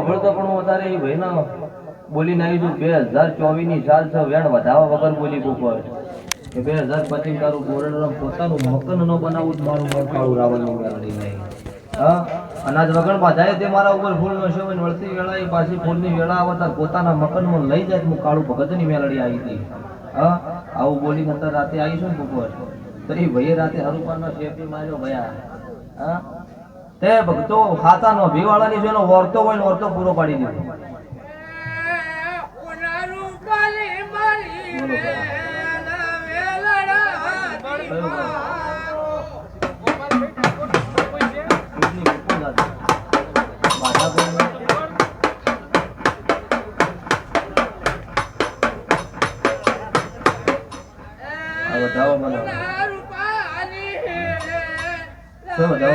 હોભળતો પણ અત્યારે એ ભાઈના બોલીને આવી છું. બે હજાર ચોવીસની સાલ છે વેણ વધાવા વગર બોલી ઉપર કે બે હજાર પચીસ તારું ગોરડ પોતાનું મકન ન બનાવવું જ મારું મન કાળું રાવણની મેળડી નહીં. હા? અનાજ વગર બાધાય તે મારા ઉપર ફૂલ નશો હોય ને વળતી વેળા એ પાછી ફૂલની વેળા આવતા પોતાના મકનમાં લઈ જાય હું કાળું ભગતની મેળડી આવી હતી. હા? આવું બોલીને અત્યારે રાતે આવીશું ને બપોર તો એ ભાઈએ રાતે હરુપાના શેપી માર્યો ભયા. હા? તે ભક્તો ખાતા નો ભીવાળાની જેનો વર્તો હોય વર્તો પૂરો પાડી દીધો. બતાવો મને શું બોલો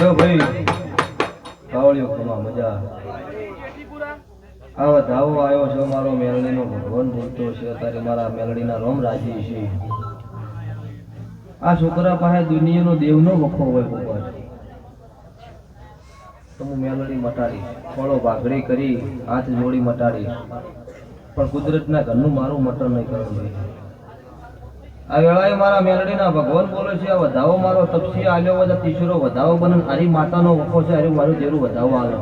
જો ભાઈ કાવળિયો ખમા મજા આવા. ધાવો આવ્યો છે, મારો મેલડીનો ભગવાન બોલતો છે, અત્યારે મારા મેલડીના રોમ છે. આ છોકરા પાસે દુનિયાનો દેવનો વખો હોય ભગવાન. તો હું મેલડી મટાડી ફળો ભાગડી કરી, હાથ જોડી મટાડી પણ કુદરતના ઘરનું મારું મટન નહીં કરવું ભાઈ. આ વેળાએ મારા મેલડીના ભગવાન બોલે છે, આ વધાવો મારો તપસી આલ્યો તો તીસરો વધાવો બને હરી માતાનો વખો છે આરી મારું જેરું વધાવો આલો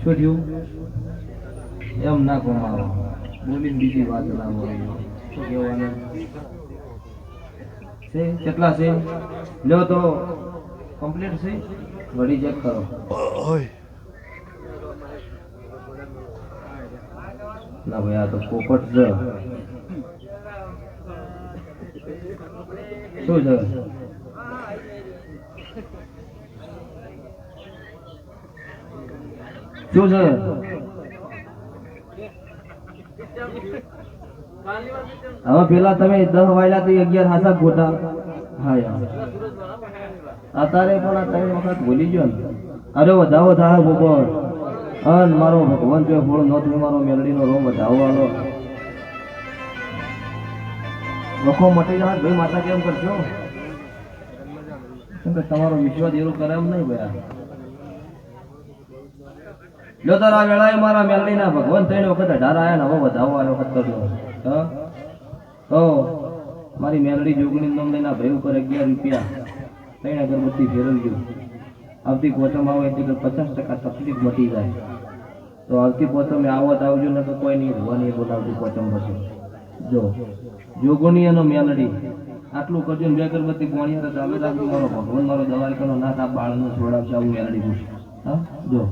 શું થયું? એમ ના કમાવો બોલીને બીજી વાત ના બોલી છે? કેટલા છે? લ્યો તો. કમ્પ્લીટ છે? વળી ચેક કરો. ના ભાઈ, આ તો પોપટ છે. શું છે? શું છે? હવે પેલા તમે દસ વાયલા તો અગિયાર હાથા ખોટા હા, યાર. અત્યારે પણ આ ત્રણ વખત ભૂલી ગયો ને. અરે વધાવો થાય બપોર અન મારો ભગવાન જો ફળ નો તમે મારો મેલડીનો રોમ વધાવવાનો આલો. વખો મટી જાય ભાઈ, માતા કેમ કરશો? તમારો વિશ્વાસ એવું કરે એમ નહીં ભયા. જો તારા વેળાએ મારા મેલડીના ભગવાન થઈને વખત અઢાર આયા ને હવે વધાવો આવ્યો વખત કરજો હા? તો મારી મેલડી જોગણી નામ લઈને ભાઈ ઉપર અગિયાર રૂપિયા ત્રણ અગરબત્તી ફેરવજો. આવતી પોચમ આવે એટલે પચાસ ટકા તકલીફ મટી જાય. તો આવતી પોચમે આવત આવજો ને તો કોઈ નહીં ભવાની બોલાવતી પોચમ પછી. જો યોગોની અને મેલડી, આટલું કરજો બે અગરબત્તી પોણી તો ચાલુ રાખજો. મારો ભગવાન, મારો દવાઈ ના આ બાળનો છોડાવશે, આવું મેલડી પૂછ. હા? જો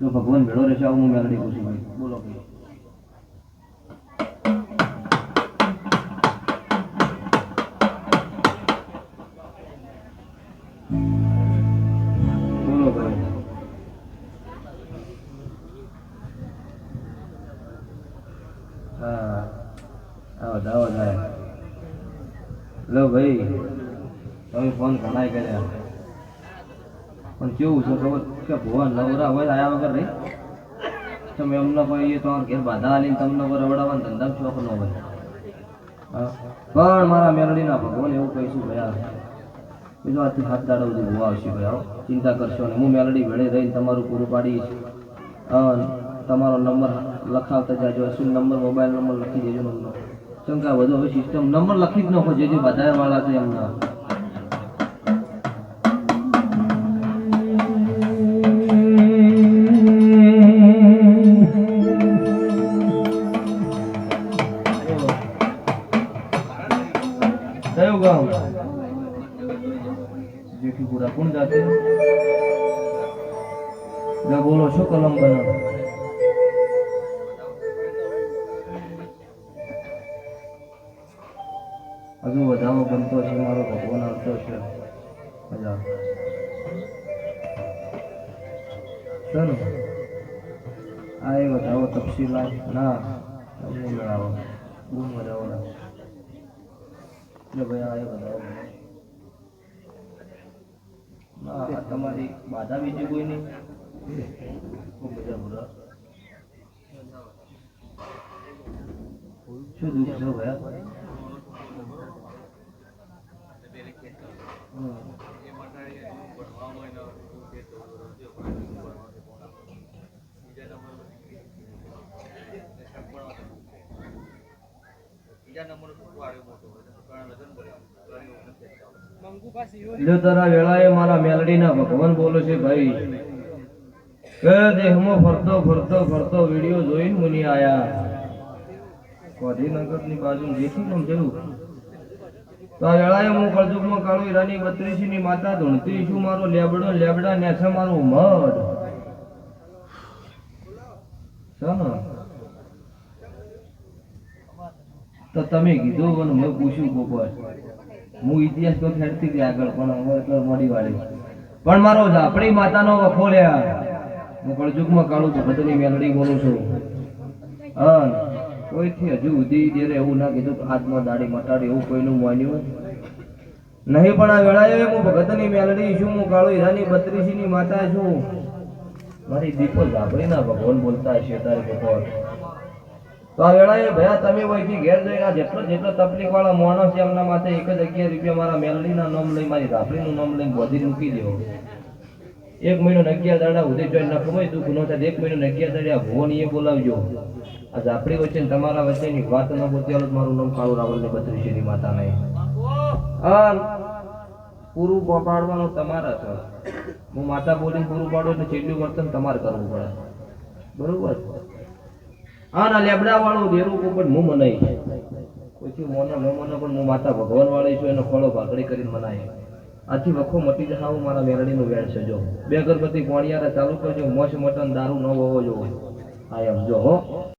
જો ભગવાન ભેળો રહેશે, આવું હું મેલડી પૂછું. બોલો બોલો. હા. આવો દાવો થાય. લો ભાઈ, તમે ફોન ઘણાય કર્યા. પણ કેવું છે ખબર? કે ભુવન નવરા હોય આયા વગર નહીં. તમે એમને કોઈ તમારા ઘેર બાધા આલીને તમને કોઈ રવડાવવાનો ધંધા શોખ ન હોય. હા. પણ મારા મેલડીના ભગવાન એવું કહીશું ભયા બીજો આજથી હાથ દાડો બધું ભૂવા આવશે ભાઈ ચિંતા કરશો ને હું મેલડી ભેળે રહીને તમારું પૂરું પાડીશ. અન તમારો નંબર લખાવતા જાજો શું નંબર મોબાઈલ નંબર લખી દેજો નંબર કેમ કે બધું હવે સિસ્ટમ નંબર લખી જ નાખો જે જે વધારે વાળા છે એમના. કયું ગામ? જેઠીપુરા. કોણ જાતે? બોલો, શું કલમ બનાવ? હજુ બનતો છે, મારો ભગવાન આવતો છે. આ એ વધારો તપસીલ ના, તમને બહુ વધારો ના. એટલે ભાઈ આ તમારી બાધા બીજી કોઈ નહીં. ખૂબ મજા ભૂરા શું દુઃખ છે વેળાએ મારા મેલડીના ભગવાન બોલો છે, ભાઈ, કે દેહમાં ફરતો ફરતો ફરતો વીડિયો જોઈને મુનિ આયા. ગાંધીનગરની બાજુ જેથી પણ થયું તો આ વેળાએ હું કાળુ હીરાની બત્રીસી માતા ધૂણતી. છું મારો લેબડો, લેબડા ને છે મારો મઢ તો તમે કીધું અને મેં પૂછ્યું ગોપાલ હું ઇતિહાસ તો ખેડતી હતી આગળ, પણ હવે એટલે મોડી વાળી. પણ મારો આપણી માતાનો વખો લ્યા હું કળજુગમાં કાળું ભગતની મેલડી બોલું છું. હા. કોઈથી હજુ સુધી જ્યારે એવું ના કીધું હાથમાં દાડી મટાડી એવું કોઈનું માન્યું નહીં પણ આ વેળાએ હું ભગતની મેલડી છું, હું કાળો હીરાની બત્રીસીની માતા છું. મારી દીપો ઝાપડીના ભગવાન બોલતા હશે તારે ભગવાન. તો આ વેળાએ ભયા તમે વહીથી ઘેર જઈને આ જેટલો જેટલો તકલીફ વાળા માણસ છે એમના માથે એક જ અગિયાર રૂપિયા મારા મેલડીના નામ લઈ, મારી ઝાપડીનું નામ લઈને બોધી મૂકી દેવો એક મહિનો ને અગિયાર દાડા સુધી જોઈને ન કમાય તું ગુનો થાય, એક મહિનો ને અગિયાર દાડા ભુવન એ બોલાવજો. આ ઝાપડી વચ્ચે તમારા વચ્ચેની વાત ન હાલો, મારું નામ કાળુ રાવલ ને બત્રીસીની માતા નહીં પૂરું પાડવાનું તમારા છે. હું માતા બોલીને પૂરું પાડું એટલે છેલ્લું વર્તન તમારે કરવું પડે. બરોબર? હા, ના લેબડા વાળું દેરું પણ હું મનાય. પછી મોના મોનો પણ હું માતા ભગવાન વાળી છું, એનો ફળો ભાગડી કરીને મનાય. આથી વખો મટી જાવ મારા મેરડીનું વેણ છે, જો. બે અગરબત્તી કોણિયારે ચાલુ કરજો મોશ મટન દારૂ ન હોવો જોવો. એમ જો, હો.